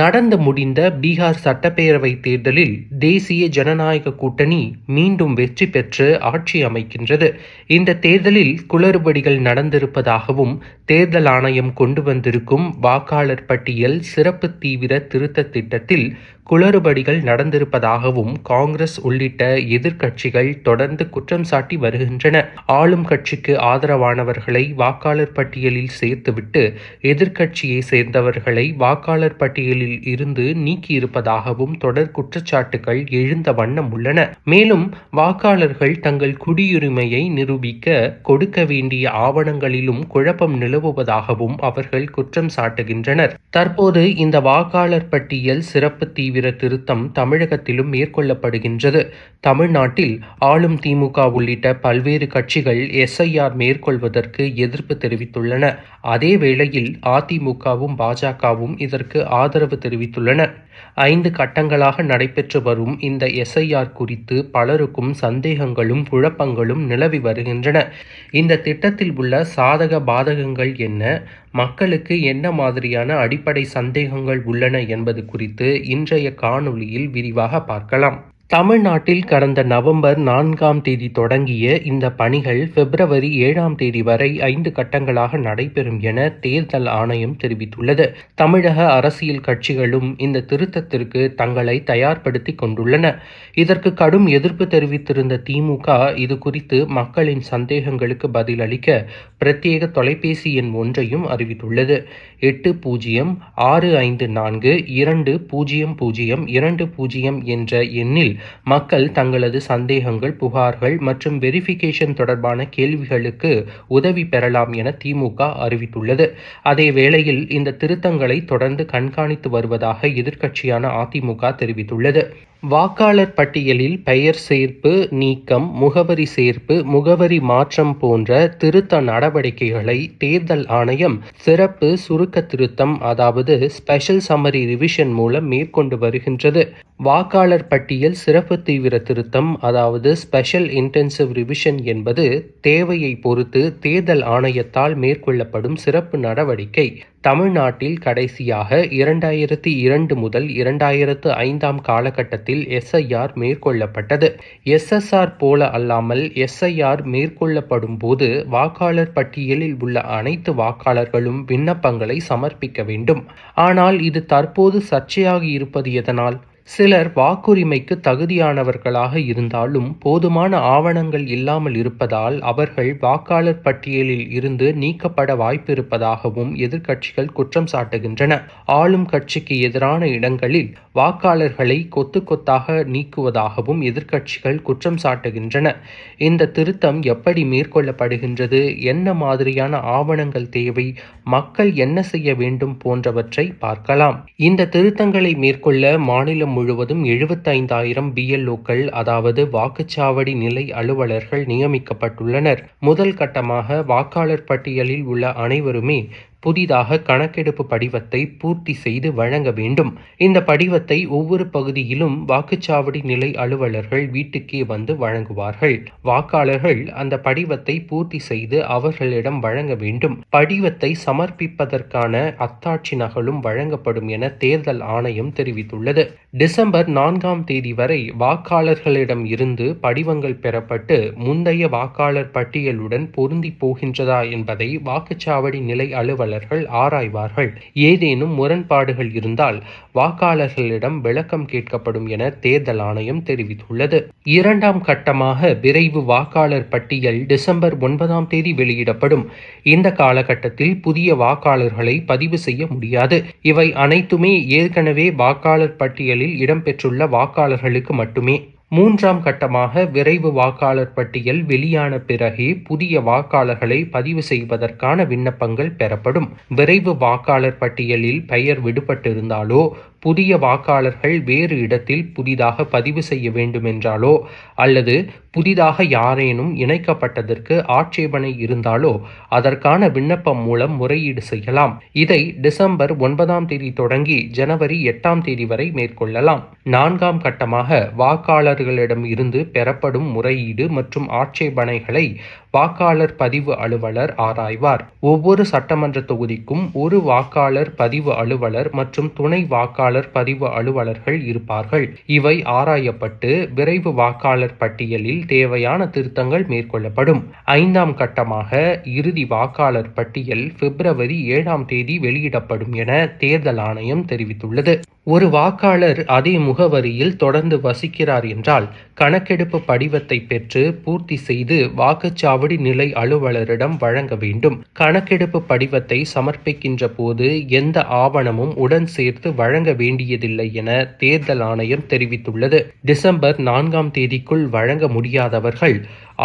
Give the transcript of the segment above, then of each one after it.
நடந்து முடிந்த பீகார் சட்டப்பேரவை தேர்தலில் தேசிய ஜனநாயக கூட்டணி மீண்டும் வெற்றி பெற்று ஆட்சி அமைக்கின்றது. இந்த தேர்தலில் குளறுபடிகள் நடந்திருப்பதாகவும் தேர்தல் ஆணையம் கொண்டு வந்திருக்கும் வாக்காளர் பட்டியல் சிறப்பு தீவிர திருத்த திட்டத்தில் குளறுபடிகள் நடந்திருப்பதாகவும் காங்கிரஸ் உள்ளிட்ட எதிர்க்கட்சிகள் தொடர்ந்து குற்றம் சாட்டி வருகின்றன. ஆளும் கட்சிக்கு ஆதரவானவர்களை வாக்காளர் பட்டியலில் சேர்த்துவிட்டு எதிர்க்கட்சியை சேர்ந்தவர்களை வாக்காளர் பட்டியலில் இருந்து நீக்கியிருப்பதாகவும் தொடர் குற்றச்சாட்டுகள் எழுந்த வண்ணம் உள்ளன. மேலும் வாக்காளர்கள் தங்கள் குடியுரிமையை நிரூபிக்க கொடுக்க வேண்டிய ஆவணங்களிலும் குழப்பம் நிலவுவதாகவும் அவர்கள் குற்றம் சாட்டுகின்றனர். தற்போது இந்த வாக்காளர் பட்டியல் சிறப்பு தீவிர திருத்தம் தமிழகத்திலும் மேற்கொள்ளப்படுகின்றது. தமிழ்நாட்டில் ஆளும் திமுக உள்ளிட்ட பல்வேறு கட்சிகள் எஸ்ஐஆர் மேற்கொள்வதற்கு எதிர்ப்பு தெரிவித்துள்ளன. அதே வேளையில் அதிமுகவும் பாஜகவும் இதற்கு ஆதரவு தெரிவித்துள்ளன. ஐந்து கட்டங்களாக நடைபெற்று வரும் இந்த எஸ்ஐஆர் குறித்து பலருக்கும் சந்தேகங்களும் குழப்பங்களும் நிலவி வருகின்றன. இந்த திட்டத்தில் உள்ள சாதக பாதகங்கள் என்ன? மக்களுக்கு என்ன மாதிரியான அடிப்படை சந்தேகங்கள் உள்ளன என்பது குறித்து இன்றைய காணொளியில் விரிவாக பார்க்கலாம். தமிழ்நாட்டில் கடந்த நவம்பர் நான்காம் தேதி தொடங்கிய இந்த பணிகள் பிப்ரவரி ஏழாம் தேதி வரை ஐந்து கட்டங்களாக நடைபெறும் என தேர்தல் ஆணையம் தெரிவித்துள்ளது. தமிழக அரசியல் கட்சிகளும் இந்த திருத்தத்திற்கு தங்களை தயார்படுத்தி கொண்டுள்ளன. இதற்கு கடும் எதிர்ப்பு தெரிவித்திருந்த திமுக இது குறித்து மக்களின் சந்தேகங்களுக்கு பதிலளிக்க பிரத்யேக தொலைபேசி எண் ஒன்றையும் அறிவித்துள்ளது. எட்டு பூஜ்ஜியம் ஆறு ஐந்து நான்கு இரண்டு பூஜ்ஜியம் பூஜ்ஜியம் இரண்டு பூஜ்ஜியம் என்ற எண்ணில் மக்கள் தங்களது சந்தேகங்கள் புகார்கள் மற்றும் வெரிஃபிகேஷன் தொடர்பான கேள்விகளுக்கு உதவி பெறலாம் என திமுக அறிவித்துள்ளது. அதே வேளையில் இந்த திருத்தங்களை தொடர்ந்து கண்காணித்து வருவதாக எதிர்க்கட்சியான அதிமுக தெரிவித்துள்ளது. வாக்காளர் பட்டியலில் பெயர் சேர்ப்பு நீக்கம் முகவரி சேர்ப்பு முகவரி மாற்றம் போன்ற திருத்த நடவடிக்கைகளை தேர்தல் ஆணையம் சிறப்பு சுருக்க திருத்தம் அதாவது ஸ்பெஷல் சம்மரி ரிவிஷன் மூலம் மேற்கொண்டு வருகின்றது. வாக்காளர் பட்டியல் சிறப்பு தீவிர திருத்தம் அதாவது ஸ்பெஷல் இன்டென்சிவ் ரிவிஷன் என்பது தேவையை பொறுத்து தேர்தல் ஆணையத்தால் மேற்கொள்ளப்படும் சிறப்பு நடவடிக்கை. தமிழ்நாட்டில் கடைசியாக இரண்டாயிரத்தி இரண்டு முதல் இரண்டாயிரத்து ஐந்தாம் காலகட்டத்தில் எஸ்ஐஆர் மேற்கொள்ளப்பட்டது. எஸ்எஸ்ஆர் போல அல்லாமல் எஸ்ஐஆர் மேற்கொள்ளப்படும் போது வாக்காளர் பட்டியலில் உள்ள அனைத்து வாக்காளர்களும் விண்ணப்பங்களை சமர்ப்பிக்க வேண்டும். ஆனால் இது தற்போது சர்ச்சையாகி இருப்பது எதனால்? சிலர் வாக்குரிமைக்கு தகுதியானவர்களாக இருந்தாலும் போதுமான ஆவணங்கள் இல்லாமல் இருப்பதால் அவர்கள் வாக்காளர் பட்டியலில் இருந்து நீக்கப்பட வாய்ப்பிருப்பதாகவும் எதிர்க்கட்சிகள் குற்றம் சாட்டுகின்றன. ஆளும் கட்சிக்கு எதிரான இடங்களில் வாக்காளர்களை கொத்து கொத்தாக நீக்குவதாகவும் எதிர்க்கட்சிகள் குற்றம் சாட்டுகின்றன. இந்த திருத்தம் எப்படி மேற்கொள்ளப்படுகின்றது? என்ன மாதிரியான ஆவணங்கள் தேவை? மக்கள் என்ன செய்ய வேண்டும் போன்றவற்றை பார்க்கலாம். இந்த திருத்தங்களை மேற்கொள்ள மாநிலம் முழுவதும் எழுபத்தைந்தாயிரம் பிஎல்ஓக்கள் அதாவது வாக்குச்சாவடி நிலை அலுவலர்கள் நியமிக்கப்பட்டுள்ளனர். முதல் கட்டமாக வாக்காளர் பட்டியலில் உள்ள அனைவருமே புதிதாக கணக்கெடுப்பு படிவத்தை பூர்த்தி செய்து வழங்க வேண்டும். இந்த படிவத்தை ஒவ்வொரு பகுதியிலும் வாக்குச்சாவடி நிலை அலுவலர்கள் வீட்டுக்கே வந்து வழங்குவார்கள். வாக்காளர்கள் அந்த படிவத்தை பூர்த்தி செய்து அவர்களிடம் வழங்க வேண்டும். படிவத்தை சமர்ப்பிப்பதற்கான அத்தாட்சி நகலும் வழங்கப்படும் என தேர்தல் ஆணையம் தெரிவித்துள்ளது. டிசம்பர் நான்காம் தேதி வரை வாக்காளர்களிடம் இருந்து படிவங்கள் பெறப்பட்டு முந்தைய வாக்காளர் பட்டியலுடன் பொருந்தி போகின்றதா என்பதை வாக்குச்சாவடி நிலை அலுவலர் வாக்காளர்கள் ஆராய்வார்கள். ஏதேனும் முரண்பாடுகள் இருந்தால் வாக்காளர்களிடம் விளக்கம் கேட்கப்படும் என தேர்தல் ஆணையம் தெரிவித்துள்ளது. இரண்டாம் கட்டமாக விரைவு வாக்காளர் பட்டியல் டிசம்பர் ஒன்பதாம் தேதி வெளியிடப்படும். இந்த காலகட்டத்தில் புதிய வாக்காளர்களை பதிவு செய்ய முடியாது. இவை அனைத்துமே ஏற்கனவே வாக்காளர் பட்டியலில் இடம்பெற்றுள்ள வாக்காளர்களுக்கு மட்டுமே. மூன்றாம் கட்டமாக விரைவு வாக்காளர் பட்டியல் வெளியான பிறகே புதிய வாக்காளர்களை பதிவு செய்வதற்கான விண்ணப்பங்கள் பெறப்படும். விரைவு வாக்காளர் பட்டியலில் பெயர் விடுபட்டிருந்தாலோ புதிய வாக்காளர்கள் வேறு இடத்தில் புதிதாக பதிவு செய்ய வேண்டுமென்றாலோ அல்லது புதிதாக யாரேனும் இணைக்கப்பட்டதற்கு ஆட்சேபனை இருந்தாலோ அதற்கான விண்ணப்பம் மூலம் முறையீடு செய்யலாம். இதை டிசம்பர் ஒன்பதாம் தேதி தொடங்கி ஜனவரி எட்டாம் தேதி வரை மேற்கொள்ளலாம். நான்காம் கட்டமாக வாக்காளர்களிடம் இருந்து பெறப்படும் முறையீடு மற்றும் ஆட்சேபனைகளை வாக்காளர் பதிவு அலுவலர் ஆராய்வார். ஒவ்வொரு சட்டமன்ற தொகுதிக்கும் ஒரு வாக்காளர் பதிவு அலுவலர் மற்றும் துணை வாக்காளர் பதிவு அலுவலர்கள் இருப்பார்கள். இவை ஆராயப்பட்டு விரைவு வாக்காளர் பட்டியலில் தேவையான திருத்தங்கள் மேற்கொள்ளப்படும். ஐந்தாம் கட்டமாக இறுதி வாக்காளர் பட்டியல் பிப்ரவரி ஏழாம் தேதி வெளியிடப்படும் என தேர்தல் ஆணையம் தெரிவித்துள்ளது. ஒரு வாக்காளர் அதே முகவரியில் தொடர்ந்து வசிக்கிறார் என்றால் கணக்கெடுப்பு படிவத்தை பெற்று பூர்த்தி செய்து வாக்குச்சாவடி நிலை அலுவலரிடம் வழங்க வேண்டும். கணக்கெடுப்பு படிவத்தை சமர்ப்பிக்கின்ற போது எந்த ஆவணமும் உடன் சேர்த்து வழங்க வேண்டியதில்லை என தேர்தல் ஆணையம் தெரிவித்துள்ளது. டிசம்பர் நான்காம் தேதிக்குள் வழங்க முடியாதவர்கள்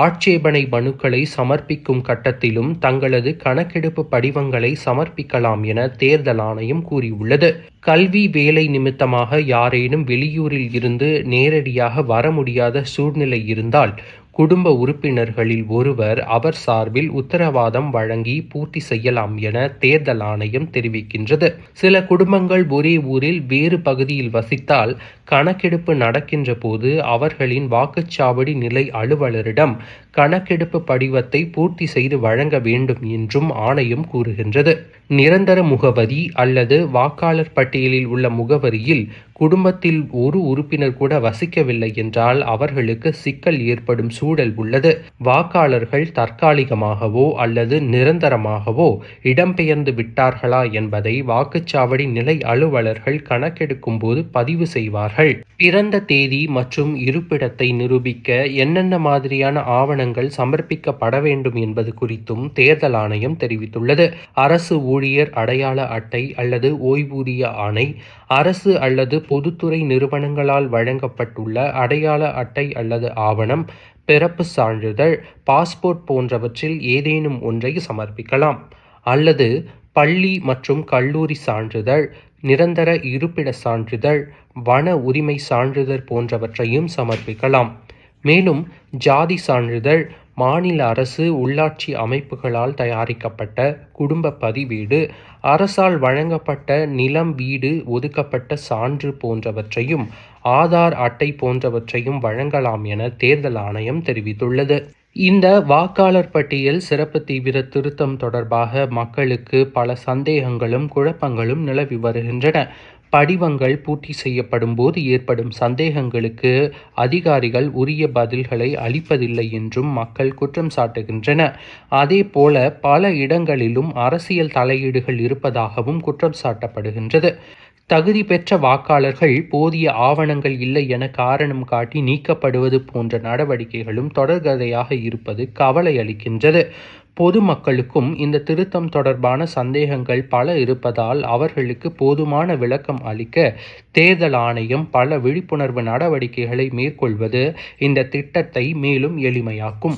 ஆட்சேபனை மனுக்களை சமர்ப்பிக்கும் கட்டத்திலும் தங்களது கணக்கெடுப்பு படிவங்களை சமர்ப்பிக்கலாம் என தேர்தல் ஆணையம் கூறியுள்ளது. கல்வி வேலை நிமித்தமாக யாரேனும் வெளியூரில் இருந்து நேரடியாக வர முடியாத சூழ்நிலை இருந்தால் குடும்ப உறுப்பினர்களில் ஒருவர் அவர் சார்பில் உத்தரவாதம் வழங்கி பூர்த்தி செய்யலாம் என தேர்தல் ஆணையம் தெரிவிக்கின்றது. சில குடும்பங்கள் ஒரே ஊரில் வேறு பகுதியில் வசித்தால் கணக்கெடுப்பு நடக்கின்ற போது அவர்களின் வாக்குச்சாவடி நிலை அலுவலரிடம் கணக்கெடுப்பு படிவத்தை பூர்த்தி செய்து வழங்க வேண்டும் என்றும் ஆணையம் கூறுகின்றது. நிரந்தர முகவரி அல்லது வாக்காளர் பட்டியலில் உள்ள முகவரியில் குடும்பத்தில் ஒரு உறுப்பினர் கூட வசிக்கவில்லை என்றால் அவர்களுக்கு சிக்கல் ஏற்படும் சூழல் உள்ளது. வாக்காளர்கள் தற்காலிகமாகவோ அல்லது நிரந்தரமாகவோ இடம்பெயர்ந்து விட்டார்களா என்பதை வாக்குச்சாவடி நிலை அலுவலர்கள் கணக்கெடுக்கும் போது பதிவு செய்வார்கள். பிறந்த தேதி மற்றும் இருப்பிடத்தை நிரூபிக்க என்னென்ன மாதிரியான ஆவணங்கள் சமர்ப்பிக்கப்பட வேண்டும் என்பது குறித்தும் தேர்தல் ஆணையம் தெரிவித்துள்ளது. அரசு ஊழியர் அடையாள அட்டை அல்லது ஓய்வூதிய ஆணை அரசு அல்லது பொதுத்துறை நிறுவனங்களால் வழங்கப்பட்டுள்ள அடையாள அட்டை அல்லது ஆவணம் பிறப்பு சான்றிதழ் பாஸ்போர்ட் போன்றவற்றில் ஏதேனும் ஒன்றை சமர்ப்பிக்கலாம். அல்லது பள்ளி மற்றும் கல்லூரி சான்றிதழ் நிரந்தர இருப்பிட சான்றிதழ் வன உரிமை சான்றிதழ் போன்றவற்றையும் சமர்ப்பிக்கலாம். மேலும் ஜாதி சான்றிதழ் மாநில அரசு உள்ளாட்சி அமைப்புகளால் தயாரிக்கப்பட்ட குடும்ப பதிவீடு அரசால் வழங்கப்பட்ட நிலம் வீடு ஒதுக்கப்பட்ட சான்று போன்றவற்றையும் ஆதார் அட்டை போன்றவற்றையும் வழங்கலாம் என தேர்தல் ஆணையம் தெரிவித்துள்ளது. இந்த வாக்காளர் பட்டியல் சிறப்பு தீவிர திருத்தம் தொடர்பாக மக்களுக்கு பல சந்தேகங்களும் குழப்பங்களும் நிலவி வருகின்றன. படிவங்கள் பூர்த்தி செய்யப்படும் போது ஏற்படும் சந்தேகங்களுக்கு அதிகாரிகள் உரிய பதில்களை அளிப்பதில்லை என்றும் மக்கள் குற்றம் சாட்டுகின்றன அதே போல பல இடங்களிலும் அரசியல் தலையீடுகள் இருப்பதாகவும் குற்றம் சாட்டப்படுகின்றது. தகுதி பெற்ற வாக்காளர்கள் போதிய ஆவணங்கள் இல்லை என காரணம் காட்டி நீக்கப்படுவது போன்ற நடவடிக்கைகளும் தொடர்கதையாக இருப்பது கவலை அளிக்கின்றது பொதுமக்களுக்கும் இந்த திருத்தம் தொடர்பான சந்தேகங்கள் பல இருப்பதால் அவர்களுக்கு போதுமான விளக்கம் அளிக்க தேர்தல் ஆணையம் பல விழிப்புணர்வு நடவடிக்கைகளை மேற்கொள்வது இந்த திட்டத்தை மேலும் எளிமையாக்கும்.